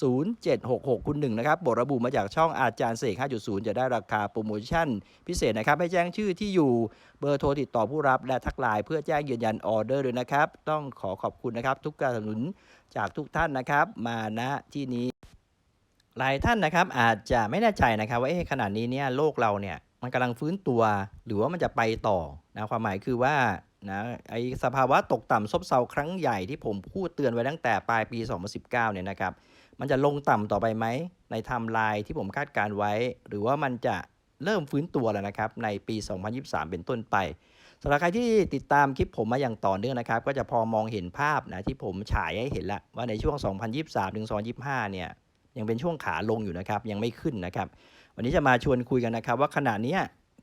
0766 คุณหนึ่งนะครับบทระบุมาจากช่องอาจารย์เสก 5.0 จะได้ราคาโปรโมชั่น พิเศษนะครับ ให้แจ้งชื่อที่อยู่เบอร์โทรติดต่อผู้รับและทักไลน์เพื่อแจ้งยืนยันออเดอร์ด้วยนะครับ ต้องขอขอบคุณนะครับ ทุกการสนับสนุนจากทุกท่านนะครับ มาณที่นี้ หลายท่านนะครับอาจจะไม่แน่ใจนะครับ ว่าเอ๊ะขนาดนี้เนี่ยโลกเราเนี่ยมันกำลังฟื้นตัว หรือว่ามันจะไปต่อนะความหมายคือว่านะไอสภาวะตกต่ำซบเซาครั้งใหญ่ที่ผมพูดเตือนไว้ตั้งแต่ปลายปี 2019 เนี่ยนะครับ มันจะลงต่ำต่อไปไหมในไทม์ไลน์ที่ผมคาดการไว้ หรือว่ามันจะเริ่มฟื้นตัวแล้วนะครับ ในปี 2023 เป็นต้นไปสำหรับใครที่ติดตามคลิปผมมาอย่างต่อเนื่องนะครับ ก็จะพอมองเห็นภาพนะที่ผมฉายให้เห็นละว่าในช่วง 2023 ถึง 2025 เนี่ยยังเป็นช่วงขาลงอยู่นะครับ ยังไม่ขึ้นนะครับ วันนี้จะมาชวนคุยกันนะครับ ว่าขณะนี้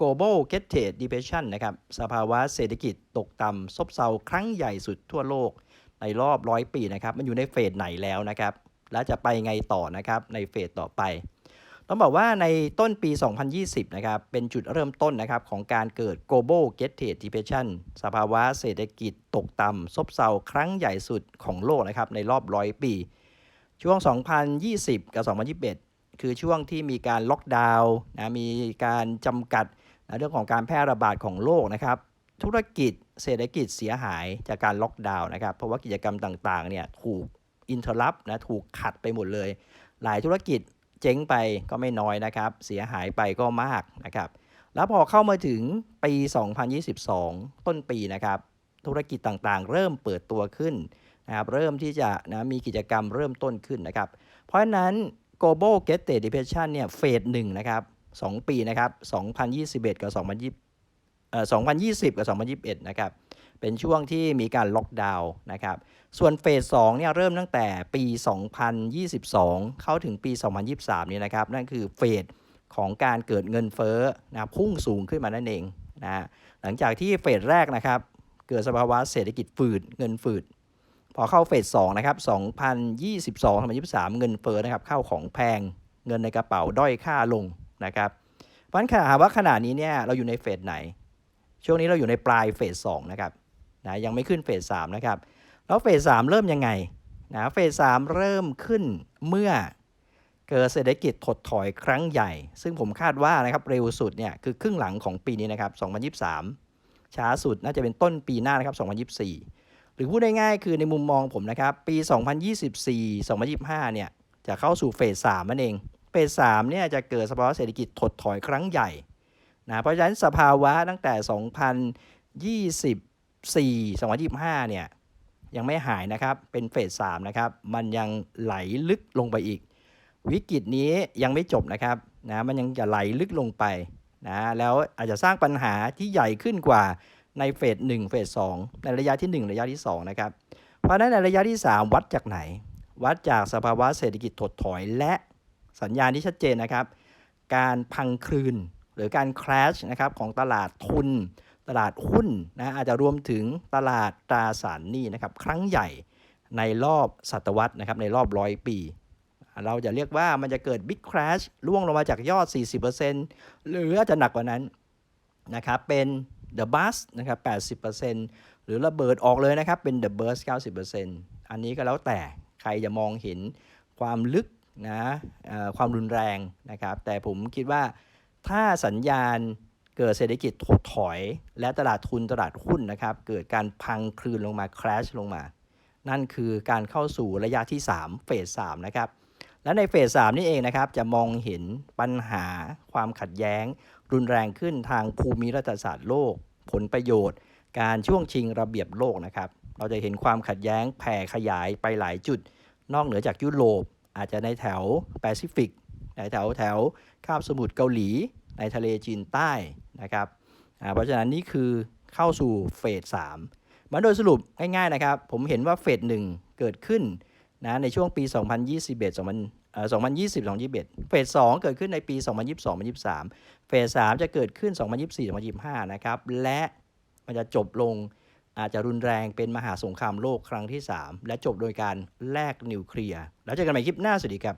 global g e t t e d depression นะครับสภาวะเศรษฐกิจตกต่ำซบเซาครั้งใหญ่สุดทั่วโลกในรอบร้อยปีนะครับ มันอยู่ในเฟสไหนแล้วนะครับ และจะไปไงต่อนะครับในเฟสต่อไป ต้องบอกว่าในต้นปี 2020 นะครับ เป็นจุดเริ่มต้นนะครับของการเกิด global g e t t e d depression สภาวะเศรษฐกิจตกต่ำซบเซาครั้งใหญ่สุดของโลกนะครับในรอบร้อยปี ช่วง 2020 กับ 2021 คือช่วงที่มีการล็อกดาวน์นะมีการจำกัดนะเรื่องของการแพร่ระบาดของโรคนะครับธุรกิจเศรษฐกิจเสียหายจากการล็อกดาวน์นะครับ เพราะว่ากิจกรรมต่างๆเนี่ยถูก อินเทอร์รับนะถูกขัดไปหมดเลย หลายธุรกิจเจ๊งไปก็ไม่น้อยนะครับ เสียหายไปก็มากนะครับ แล้วพอเข้ามาถึงปี 2022 ต้นปีนะครับ ธุรกิจต่างๆ เริ่มเปิดตัวขึ้นนะครับเริ่มที่จะนะมีกิจกรรมเริ่มต้นขึ้นนะครับ เพราะฉะนั้น global g e t t e d depression เนี่ยเฟสหนึ่งนะครับ 2 ปีนะครับ 2021 กับ 2020 กับ 2021 นะครับ เป็นช่วงที่มีการล็อกดาวน์นะครับ ส่วนเฟส2เนี่ยเริ่มตั้งแต่ปี 2022 เข้าถึงปี 2023เนี่ยนะครับ นั่นคือเฟสของการเกิดเงินเฟ้อนะพุ่งสูงขึ้นมานั่นเองนะหลังจากที่เฟสแรกนะครับ เกิดสภาวะเศรษฐกิจฝืดเงินฝืด พอเข้าเฟส2นะครับ 2022 2023 เงินเฟ้อนะครับ เข้าของแพงเงินในกระเป๋าด้อยค่าลงนะครับเพราะฉะนั้นถาว่าขนาดนี้เนี่ยเราอยู่ในเฟสไหน ช่วงนี้เราอยู่ในปลายเฟส2นะครับนะยังไม่ขึ้นเฟส3นะครับ แล้วเฟส3เริ่มยังไงนะเฟส3เริ่มขึ้นเมื่อเกิดเศรษฐกิจถดถอยครั้งใหญ่ ซึ่งผมคาดว่านะครับเร็วสุดเนี่ยคือครึ่งหลังของปีนี้นะครับ 2023 ช้าสุดน่าจะเป็นต้นปีหน้านะครับ 2024 หรือพูดง่ายๆคือในมุมมองผมนะครับ ปี 2024 2025 เนี่ยจะเข้าสู่เฟส3นั่นเอง เฟส3เนี่ยจะเกิดสภาวะเศรษฐกิจถดถอยครั้งใหญ่ นะเพราะฉะนั้นสภาวะตั้งแต่ 2024 2025 เนี่ยยังไม่หายนะครับเป็นเฟส3นะครับมันยังไหลลึกลงไปอีก วิกฤตนี้ยังไม่จบนะครับนะมันยังจะไหลลึกลงไปนะแล้วอาจจะสร้างปัญหาที่ใหญ่ขึ้นกว่าในเฟส1เฟส2ในระยะที่ 1 ระยะที่ 2 นะครับ เพราะฉะนั้นในระยะที่ 3 วัดจากไหน วัดจากสภาวะเศรษฐกิจถดถอยและสัญญาณที่ชัดเจนนะครับ การพังคลืน หรือการคราชนะครับของตลาดทุน ตลาดหุ้นนะอาจจะรวมถึงตลาดตราสารหนี้นะครับครั้งใหญ่ในรอบศตวรรษนะครับในรอบร้อยปี เราจะเรียกว่ามันจะเกิด Big Crash ล่วงลงมาจากยอด 40%หรืออาจจะหนักกว่านั้นนะครับเป็น The Bust นะครับ 80%หรือระเบิดออกเลยนะครับเป็น The Burst 90%อันนี้ก็แล้วแต่ใครจะมองเห็นความลึกนะความรุนแรงนะครับ แต่ผมคิดว่า ถ้าสัญญาณเกิดเศรษฐกิจถดถอย และตลาดทุนตลาดหุ้นนะครับ เกิดการพังคลืนลงมา crash ลงมา นั่นคือการเข้าสู่ระยะที่ 3 เฟส3นะครับ และในเฟส3นี่เองนะครับ จะมองเห็นปัญหาความขัดแย้ง รุนแรงขึ้นทางภูมิรัฐศาสตร์โลก ผลประโยชน์ การช่วงชิงระเบียบโลกนะครับ เราจะเห็นความขัดแย้งแผ่ขยายไปหลายจุด นอกเหนือจากยุโรปอาจจะในแถวแปซิฟิก แถวแถวคาบสมุทรเกาหลีในทะเลจีนใต้นะครับเพราะฉะนั้นนี่คือเข้าสู่เฟส3มาโดยสรุปง่ายๆนะครับ ผมเห็นว่าเฟส1เกิดขึ้นนะในช่วงปี 2021 2020 2021 เฟส2เกิดขึ้นในปี 2022 2023 เฟส3จะเกิดขึ้น 2024 2025 นะครับ และมันจะจบลงอาจจะรุนแรงเป็นมหาสงครามโลกครั้งที่ 3 และจบโดยการแลกนิวเคลียร์ แล้วเจอกันใหม่คลิปหน้าสวัสดีครับ